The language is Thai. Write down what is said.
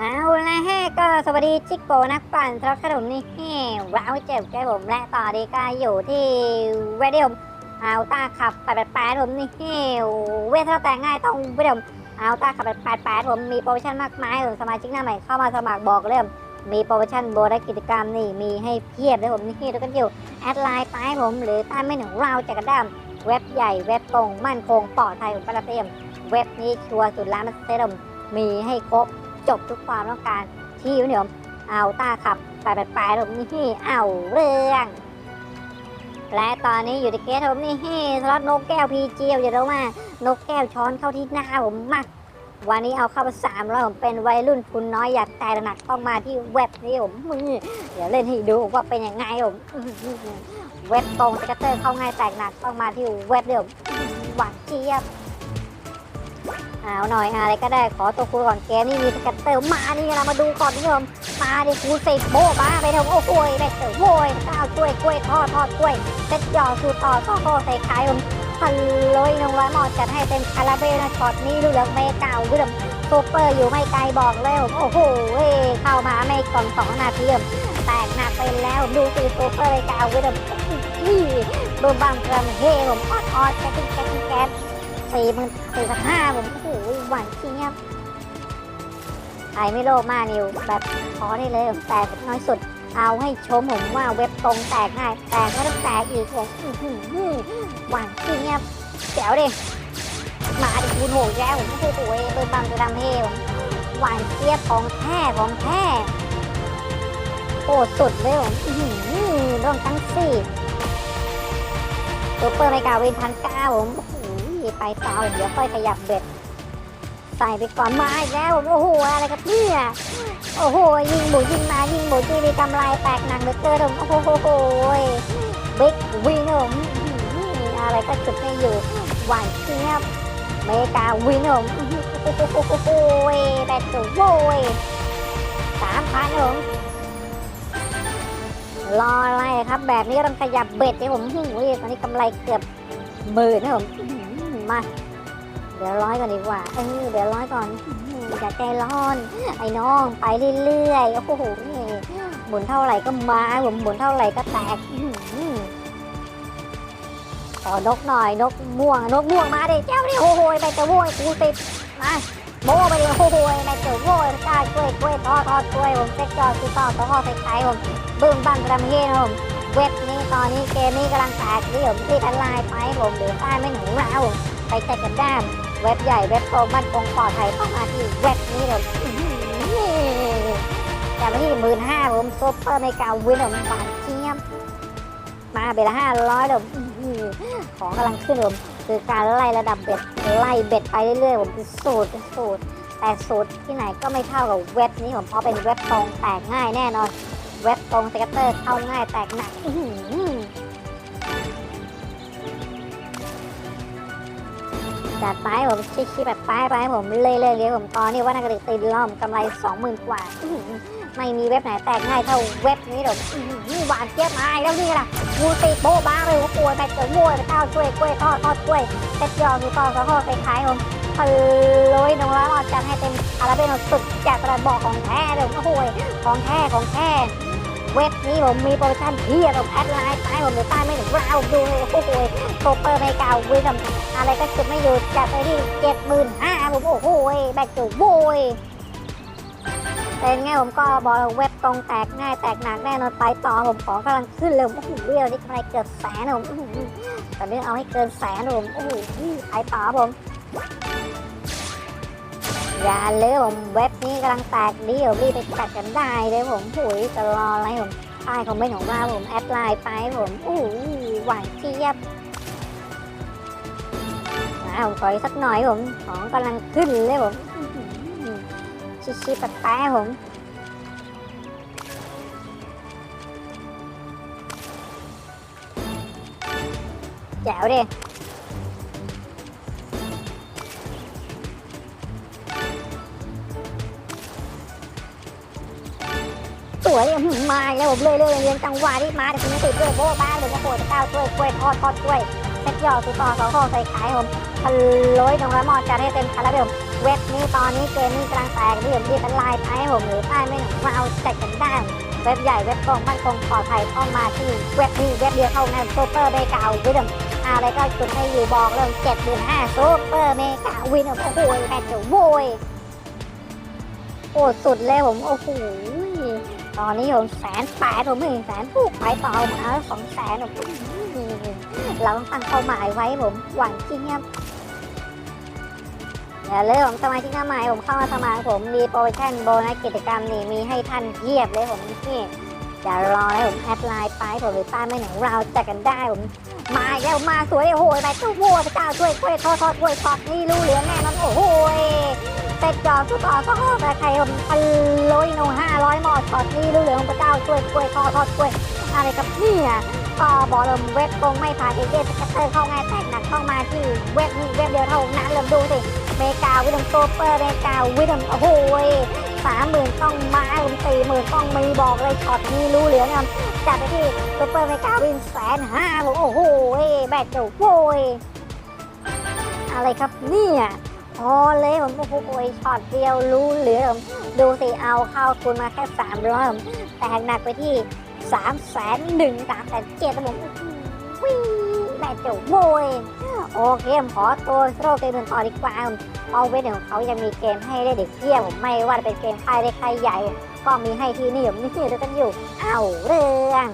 เอาละฮะก็สวัสดีจิกโกนักปั่นสำหรับขนมนี่แฮ่ว้าวเจ็บใจผมและต่อดีก็อยู่ที่เวดิมเอาตาขับแปดแปดผมนี่แฮ่เวทเราแต่งง่ายต้องเวดิมเอาตาขับแปดแปดผมมีโปรโมชั่นมากมายผมสมาชิกหน้าใหม่เข้ามาสมัครบอกเริ่มมีโปรโมชั่นโบนัสกิจกรรมนี่มีให้เพียบเลยผมนี่ทุกคนอยู่แอดไลน์ให้ผมหรือใต้เมนูของเราจากกระด้ามเว็บใหญ่เว็บตรงมั่นคงปลอดภัยผมประเตรียมเว็บนี้ชัวร์สุดล้านเปอร์เซ็นต์ผมมีให้ครบ จบทุกความต้องการที่วันนี้ผมเอาตาขับไปไปไปผมนี่เอาเรื่อง และตอนนี้อยู่ในเกสผมนี่สล็อตนกแก้วพีเจียวอย่ารู้ว่านกแก้วช้อนเข้าที่หน้าผมมากวันนี้เอาเข้าไปสามแล้วผมเป็นวัยรุ่นทุนน้อยอยากแต่หนักต้องมาที่เว็บนี้ผมมือเดี๋ยวเล่นให้ดูว่าเป็นยังไงผมเว็บตรงสกัตเตอร์เข้าง่ายแตกหนักต้องมาที่เว็บเดียวหวานเจี๊ยบ เอาหน่อยอะไรก็ได้ขอตัวคูก่อนเกมนี่มีสกัตเตอร์มานี่เรามาดูก่อนคุณผู้ชมมาดิคูสิบโบะมาไปเถอะโอ้โหแม่เต๋อโวยข้าวกล้วยกล้วยทอดทอดกล้วยเซ็ตยอสูตรต่อต่อโคใส่ขายผมพันลอยนงร้อยหมอดจัดให้เต็มคาราเบลนะช็อตนี้ดูเหลือเมเก่าคุณผู้ชมซูเปอร์อยู่ไม่ไกลบอกเลยผมโอ้โหเข้ามาไม่ก่อนสองนาทีผมแตกหนักไปแล้วดูสิซูเปอร์ไม่เก่าคุณผู้ชมดูบังกระเฮผมออดออดแก๊สแก๊สแก๊ส สี่หมื่นสี่พันห้าผมโอ้โหหวานเจี๊ยบใครไม่โลภมากนิวแบบขอได้เลยผมแตกน้อยสุด เอาให้ชมผมว่าเว็บตรงแตกง่าย แตกก็ต้องแตกอีกผมอื้อหือหวานเจี๊ยบแจ๋วดิมาดิคูณหกแล้วผมโอ้โหเบอร์บังจะทำเฮผมหวานเจี๊ยบของแท้ของแท้โคตรสุดเลยผมร่วมทั้งสี่ซูเปอร์ไมกาวินพันเก้าผม ไปเตาเดี๋ยวค่อยขยับเบ็ด ใส่ไปก่อนมาอีกแล้วโอ้โหอะไรครับเนี่ยโอ้โหยิงหมูยิงมายิงหมูจีมีกำไรแตกหนังเหลือเกินผมโอ้โหบิ๊กวินผมอะไรก็จุดไม่อยู่หวานเจี๊ยบเมกาวินผมโอ้โหแบตสุโว้ยสามพันผมรออะไรครับแบบนี้ก็ต้องขยับเบ็ดให้ผมหิ้งวิตอนนี้กำไรเกือบหมื่นนะผม มา เดี๋ยวร้อยก่อนดีกว่า เออเดี๋ยวร้อยก่อนอย่าใจร้อน ไอ้น้องไปเรื่อยๆ โอ้โหนี่หมุนเท่าไหร่ก็มาผมหมุนเท่าไหร่ก็แตกต้อหือต่อนกหน่อยนกม่วงนกม่วงมาดิเจ้าดิโอ้โหไปจะโว้ยกูติดมาโบไปดิโอ้โหไปเจอโว้ยกล้ากล้วยกล้วยทอดทอดกล้วยผมเซ็กจอคือต่อต่อใส่ไข่ผมบึ้มบังกระเมียผมเว็บนี้ตอนนี้เกมนี้กำลังแตกที่ผมที่ทันไลน์ไปผมหรือใต้ไม่หนูแล้ว ไปเช็คกันได้เว็บใหญ่เว็บโตมั่นคงปลอดภัยต้องมาที่เว็บนี้เลยอื้อแต่มาที่หมื่นห้าผมซุปเปอร์ไม่กาวินผมหวานเจี๊ยบมาเบลห้าร้อยผมอื้อของกำลังขึ้นผมคือการไล่ระดับเบ็ดไล่เบ็ดไปเรื่อยๆผมคือสูตรสูตรแต่สูตรที่ไหนก็ไม่เท่ากับเว็บนี้ผมเพราะเป็นเว็บตรงแตกง่ายแน่นอน เว็บตรงสเก็ตเตอร์เข้าง่ายแตกหนัก จัดไปผมชี้ๆแบบป้ายไปให้ผมเรื่ยเลยผมตอนนี้ว่านักกระดิกตีล้อมกำไรสองหมื่นกว่าไม่มีเว็บไหนแตกง่ายเท่าเว็บนี้หรอกอื้อหือหวานเจี๊ยบมาแล้วนี่ล่ะงูตีโบ๊ะบ้าเลยหัวปวดแบบเจอโวยไปข้าวช่วยกล้วยทอดทอดกล้วยเซ็ตยอคือต่อสะโพกไปขายผมพลอยน้องร้อยอจัดให้เต็มอาราเบนสุดจากกระบอกของแท้เลยโอ้โหของแท้ของแท้ เว็บนี้ผมมีโปรโมชั่นเพียบผมแอดไลน์ไปผมอยู่ใต้ไม่ถึงเราดูเลยโอ้โหโซเปอร์ไม่เก่าวินอะไรก็จุดไม่อยู่จัดไปที่เจ็ดหมื่นห้าผมโอ้โหแบกจุโวยเป็นไงผมก็บอกแล้วเว็บตรงแตกง่ายแตกหนักแน่นอนไปต่อผมขอกำลังขึ้นเร็วโอ้โหเรียวนี่กำไรเกือบแสนผมอื้อหือตอนนี้เอาให้เกินแสนผมโอ้โหไปต่อผม อย่าเลยผมเว็บนี้กำลังแตกดีผมรีบไปจัดกันได้เลยผมหุยจะรออะไรผมใต้คอมเมนต์ของเราผมแอดไลน์ไปผมอู้ยหวานเจี๊ยบมาผมขออีกสักหน่อยผมของกำลังขึ้นเลยผมชิชิๆแป๊ะผมแจ๋วดิ วยมาแล้วผมเลยเลยเรียนจังหวะที่มาแต่คุณติดด้วยโบ๊ะบ้าเลยมาโปรดเก้าช่วยกล้วยทอดทอดกล้วยเซ็ตยอดสุดต่อสองข้อใส่ขายผมพันร้อยตรงละหมอดจัดให้เต็มคาราเบลเว็บนี้ตอนนี้เกมนี้กำลังแตกเรื่องที่เป็นลายไปให้ผมหรือใต้ไม่หนุนมาเอาจัดกันได้เว็บใหญ่เว็บตรงมั่นคงปลอดภัยต้องมาที่เว็บนี้เว็บเดียวเท่านั้นซูเปอร์เมกาวินอะไรก็จุดให้อยู่บอกเรื่องเจ็ดหมื่นห้าซูเปอร์เมกาวินโอ้โหแม่เจ๋อโวยโอ้สุดเลยผมโอ้โห ตอนนี้ผมแสนแปดผมหนึ่งแสนถูกไปต่อมาสองแสนโอ้โหเราต้องตั้งเป้าหมายไว้ผมหวังจริงครับอย่าเลยผมสมาชิกหน้าใหม่ผมเข้ามาสมัครผมมีโปรโมชั่นโบนัสกิจกรรมนี่มีให้ท่านเทียบเลยผมนี่อย่ารอเลยผมแอดไลน์ไปผมหรือใต้ไม่หนของเราจัดกันได้ผมมาแล้วมาสวยโอ้โหไปตู้โว้พระเจ้าช่วยช่วยทอดทอดช่วยทอดนี่รู้เหลือแน่นอนโอ้โห เสร็จจอสุดต่อก็แต่ใครผมพันร้อยโนห้าร้อยหมอทอดนี่รู้เหลืองพระเจ้าช่วยช่วยทอดทอดช่วยอะไรกับเนี่ยก็บอเลยเว็บตรงไม่ผ่านเอเจนต์สเตอร์เข้าง่ายแตกหนักเข้ามาที่เว็บนี้เว็บเดียวเท่านั้นเลยดูสิเมกาวิดมโซเปอร์เมกาวิดมโอ้โหสามหมื่นต้องมาผมสี่หมื่นต้องมีบอกเลยช็อตนี้รู้เหลืองครับจัดไปที่ซูเปอร์เมกาวินแสนห้าโอ้โหแบตเจุโวยอะไรครับเนี่ย พอเลยผมโอ้โหช็อตเดียวรู้เหลือผมดูสิเอาเข้าทุนมาแค่สามร้อยผมแตกหนักไปที่สามแสนหนึ่งสามแสนเจ็ดผมวิ่งแบตจุโวยโอเคผมขอตัวโรเกมอื่นต่อดีกว่าผมเอาเวทของเขายังมีเกมให้ได้เด็กเที่ยวผมไม่ว่าจะเป็นเกมค่ายเล็กค่ายใหญ่ ก็มีให้ที่นี่ผมนี่ดูกันอยู่ เอาเรื่อง